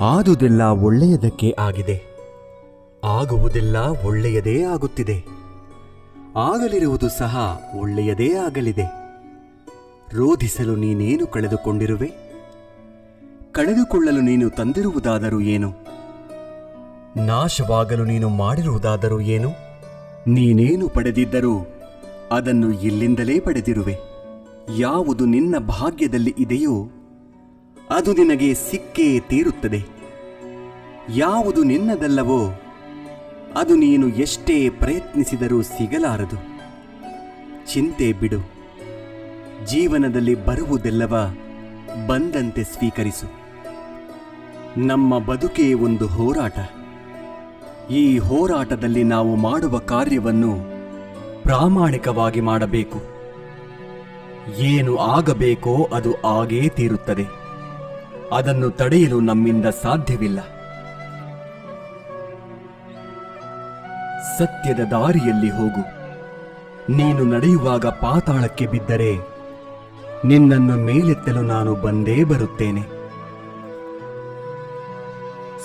ಆದುದೆಲ್ಲ ಒಳ್ಳೆಯದಕ್ಕೆ ಆಗಿದೆ. ಆಗುವುದೆಲ್ಲ ಒಳ್ಳೆಯದೇ ಆಗುತ್ತಿದೆ. ಆಗಲಿರುವುದು ಸಹ ಒಳ್ಳೆಯದೇ ಆಗಲಿದೆ. ರೋಧಿಸಲು ನೀನೇನು ಕಳೆದುಕೊಂಡಿರುವೆ? ಕಳೆದುಕೊಳ್ಳಲು ನೀನು ತಂದಿರುವುದಾದರೂ ಏನು? ನಾಶವಾಗಲು ನೀನು ಮಾಡಿರುವುದಾದರೂ ಏನು? ನೀನೇನು ಪಡೆದಿದ್ದರೂ ಅದನ್ನು ಇಲ್ಲಿಂದಲೇ ಪಡೆದಿರುವೆ. ಯಾವುದು ನಿನ್ನ ಭಾಗ್ಯದಲ್ಲಿ ಇದೆಯೋ ಅದು ನಿನಗೆ ಸಿಕ್ಕೇ ತೀರುತ್ತದೆ. ಯಾವುದು ನಿನ್ನದಲ್ಲವೋ, ಅದು ನೀನು ಎಷ್ಟೇ ಪ್ರಯತ್ನಿಸಿದರೂ ಸಿಗಲಾರದು. ಚಿಂತೆ ಬಿಡು. ಜೀವನದಲ್ಲಿ ಬರುವುದೆಲ್ಲವ ಬಂದಂತೆ ಸ್ವೀಕರಿಸು. ನಮ್ಮ ಬದುಕೇ ಒಂದು ಹೋರಾಟ. ಈ ಹೋರಾಟದಲ್ಲಿ ನಾವು ಮಾಡುವ ಕಾರ್ಯವನ್ನು ಪ್ರಾಮಾಣಿಕವಾಗಿ ಮಾಡಬೇಕು. ಏನು ಆಗಬೇಕೋ ಅದು ಆಗೇ ತೀರುತ್ತದೆ. ಅದನ್ನು ತಡೆಯಲು ನಮ್ಮಿಂದ ಸಾಧ್ಯವಿಲ್ಲ. ಸತ್ಯದ ದಾರಿಯಲ್ಲಿ ಹೋಗು. ನೀನು ನಡೆಯುವಾಗ ಪಾತಾಳಕ್ಕೆ ಬಿದ್ದರೆ ನಿನ್ನನ್ನು ಮೇಲೆತ್ತಲು ನಾನು ಬಂದೇ ಬರುತ್ತೇನೆ.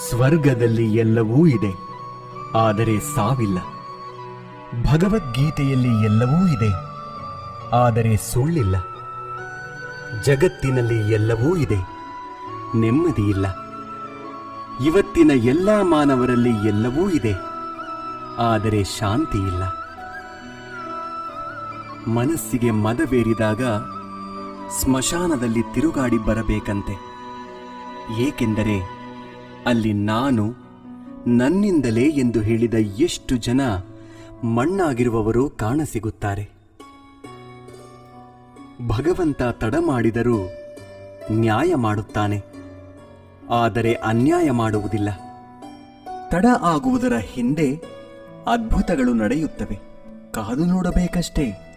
ಸ್ವರ್ಗದಲ್ಲಿ ಎಲ್ಲವೂ ಇದೆ, ಆದರೆ ಸಾವಿಲ್ಲ. ಭಗವದ್ಗೀತೆಯಲ್ಲಿ ಎಲ್ಲವೂ ಇದೆ, ಆದರೆ ಸುಳ್ಳಿಲ್ಲ. ಜಗತ್ತಿನಲ್ಲಿ ಎಲ್ಲವೂ ಇದೆ. ನೆಮ್ಮದಿಯಿಲ್ಲ. ಇವತ್ತಿನ ಎಲ್ಲ ಮಾನವರಲ್ಲಿ ಎಲ್ಲವೂ ಇದೆ. ಆದರೆ ಶಾಂತಿ ಇಲ್ಲ ಮನಸ್ಸಿಗೆ ಮದವೇರಿದಾಗ ಸ್ಮಶಾನದಲ್ಲಿ ತಿರುಗಾಡಿ ಬರಬೇಕಂತೆ. ಏಕೆಂದರೆ ಅಲ್ಲಿ ನಾನು ನನ್ನಿಂದಲೇ ಎಂದು ಹೇಳಿದ ಎಷ್ಟು ಜನ ಮಣ್ಣಾಗಿರುವವರು ಕಾಣಸಿಗುತ್ತಾರೆ. ಭಗವಂತ ತಡ ಮಾಡಿದರೂ ನ್ಯಾಯ ಮಾಡುತ್ತಾನೆ. ಆದರೆ ಅನ್ಯಾಯ ಮಾಡುವುದಿಲ್ಲ. ತಡ ಆಗುವುದರ ಹಿಂದೆ ಅದ್ಭುತಗಳು ನಡೆಯುತ್ತವೆ. ಕಾದು ನೋಡಬೇಕಷ್ಟೇ.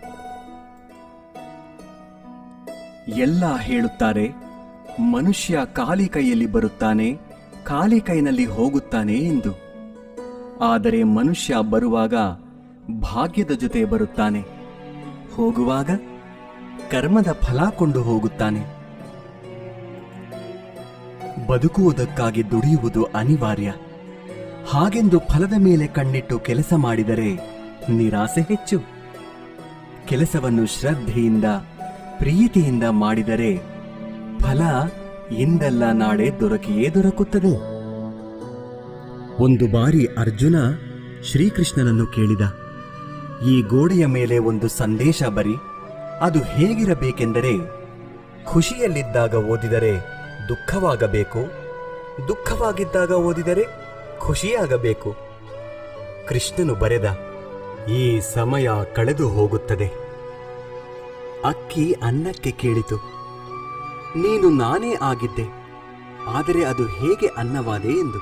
ಎಲ್ಲ ಹೇಳುತ್ತಾರೆ, ಮನುಷ್ಯ ಖಾಲಿ ಕೈಯಲ್ಲಿ ಬರುತ್ತಾನೆ, ಖಾಲಿ ಕೈನಲ್ಲಿ ಹೋಗುತ್ತಾನೆ ಎಂದು. ಆದರೆ ಮನುಷ್ಯ ಬರುವಾಗ ಭಾಗ್ಯದ ಜೊತೆ ಬರುತ್ತಾನೆ. ಹೋಗುವಾಗ ಕರ್ಮದ ಫಲ ಕೊಂಡು ಹೋಗುತ್ತಾನೆ. ಬದುಕುವುದಕ್ಕಾಗಿ ದುಡಿಯುವುದು ಅನಿವಾರ್ಯ. ಹಾಗೆಂದು ಫಲದ ಮೇಲೆ ಕಣ್ಣಿಟ್ಟು ಕೆಲಸ ಮಾಡಿದರೆ ನಿರಾಸೆ ಹೆಚ್ಚು. ಕೆಲಸವನ್ನು ಶ್ರದ್ಧೆಯಿಂದ, ಪ್ರೀತಿಯಿಂದ ಮಾಡಿದರೆ ಫಲ ಇಂದಲ್ಲ ನಾಳೆ ದೊರಕಿಯೇ ದೊರಕುತ್ತದೆ. ಒಂದು ಬಾರಿ ಅರ್ಜುನ ಶ್ರೀಕೃಷ್ಣನನ್ನು ಕೇಳಿದ. ಈ ಗೋಡೆಯ ಮೇಲೆ ಒಂದು ಸಂದೇಶ ಬರಿ. ಅದು ಹೇಗಿರಬೇಕೆಂದರೆ, ಖುಷಿಯಲ್ಲಿದ್ದಾಗ ಓದಿದರೆ ದುಃಖವಾಗಬೇಕು. ದುಃಖವಾಗಿದ್ದಾಗ ಓದಿದರೆ ಖುಷಿಯಾಗಬೇಕು. ಕೃಷ್ಣನು ಬರೆದ, ಈ ಸಮಯ ಕಳೆದು ಹೋಗುತ್ತದೆ. ಅಕ್ಕಿ ಅನ್ನಕ್ಕೆ ಕೇಳಿತು, ನೀನು ನಾನೇ ಆಗಿದ್ದೆ, ಆದರೆ ಅದು ಹೇಗೆ ಅನ್ನವಾದೆ? ಎಂದು.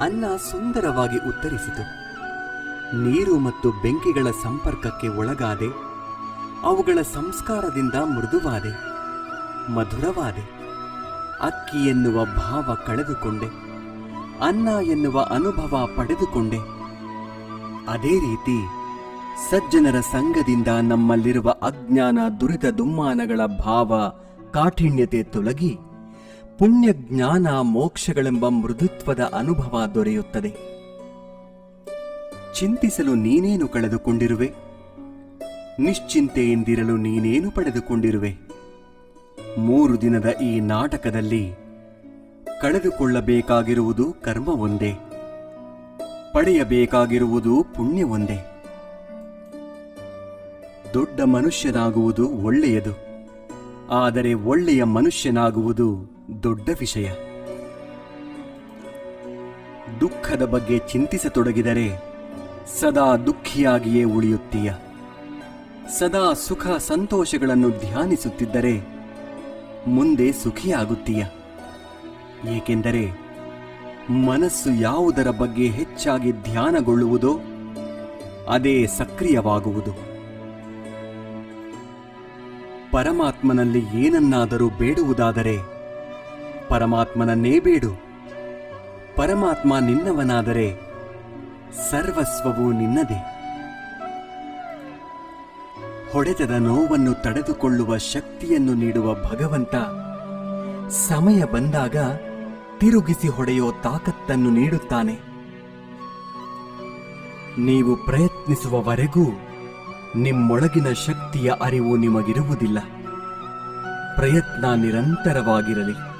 ಅನ್ನ ಸುಂದರವಾಗಿ ಉತ್ತರಿಸಿತು, ನೀರು ಮತ್ತು ಬೆಂಕಿಗಳ ಸಂಪರ್ಕಕ್ಕೆ ಒಳಗಾದೆ, ಅವುಗಳ ಸಂಸ್ಕಾರದಿಂದ ಮೃದುವಾದೆ, ಮಧುರವಾದೆ. ಅಕ್ಕಿ ಎನ್ನುವ ಭಾವ ಕಳೆದುಕೊಂಡೆ. ಅನ್ನ ಎನ್ನುವ ಅನುಭವ ಪಡೆದುಕೊಂಡೆ. ಅದೇ ರೀತಿ ಸಜ್ಜನರ ಸಂಘದಿಂದ ನಮ್ಮಲ್ಲಿರುವ ಅಜ್ಞಾನ ದುರಿತ ದುಮ್ಮಾನಗಳ ಭಾವ ಕಾಠಿಣ್ಯತೆ ತೊಲಗಿ ಪುಣ್ಯ ಜ್ಞಾನ ಮೋಕ್ಷಗಳೆಂಬ ಮೃದುತ್ವದ ಅನುಭವ ದೊರೆಯುತ್ತದೆ. ಚಿಂತಿಸಲು ನೀನೇನು ಕಳೆದುಕೊಂಡಿರುವೆ? ನಿಶ್ಚಿಂತೆಯಿಂದಿರಲು ನೀನೇನು ಪಡೆದುಕೊಂಡಿರುವೆ? ಮೂರು ದಿನದ ಈ ನಾಟಕದಲ್ಲಿ ಕಳೆದುಕೊಳ್ಳಬೇಕಾಗಿರುವುದು ಕರ್ಮ ಒಂದೇ ಪಡೆಯಬೇಕಾಗಿರುವುದು ಪುಣ್ಯ ಒಂದೇ ದೊಡ್ಡ ಮನುಷ್ಯನಾಗುವುದು ಒಳ್ಳೆಯದು, ಆದರೆ ಒಳ್ಳೆಯ ಮನುಷ್ಯನಾಗುವುದು ದೊಡ್ಡ ವಿಷಯ. ದುಃಖದ ಬಗ್ಗೆ ಚಿಂತಿಸತೊಡಗಿದರೆ ಸದಾ ದುಃಖಿಯಾಗಿಯೇ ಉಳಿಯುತ್ತೀಯ. ಸದಾ ಸುಖ ಸಂತೋಷಗಳನ್ನು ಧ್ಯಾನಿಸುತ್ತಿದ್ದರೆ ಮುಂದೆ ಸುಖಿಯಾಗುತ್ತೀಯ. ಏಕೆಂದರೆ ಮನಸ್ಸು ಯಾವುದರ ಬಗ್ಗೆ ಹೆಚ್ಚಾಗಿ ಧ್ಯಾನಗೊಳ್ಳುವುದೋ ಅದೇ ಸಕ್ರಿಯವಾಗುವುದು. ಪರಮಾತ್ಮನಲ್ಲಿ ಏನನ್ನಾದರೂ ಬೇಡುವುದಾದರೆ ಪರಮಾತ್ಮನನ್ನೇ ಬೇಡು. ಪರಮಾತ್ಮ ನಿನ್ನವನಾದರೆ ಸರ್ವಸ್ವವು ನಿನ್ನದೇ. ಹೊಡೆತದ ನೋವನ್ನು ತಡೆದುಕೊಳ್ಳುವ ಶಕ್ತಿಯನ್ನು ನೀಡುವ ಭಗವಂತ. ಸಮಯ ಬಂದಾಗ ತಿರುಗಿಸಿ ಹೊಡೆಯೋ ತಾಕತ್ತನ್ನು ನೀಡುತ್ತಾನೆ. ನೀವು ಪ್ರಯತ್ನಿಸುವವರೆಗೂ ನಿಮ್ಮೊಳಗಿನ ಶಕ್ತಿಯ ಅರಿವು ನಿಮಗಿರುವುದಿಲ್ಲ. ಪ್ರಯತ್ನ ನಿರಂತರವಾಗಿರಲಿ.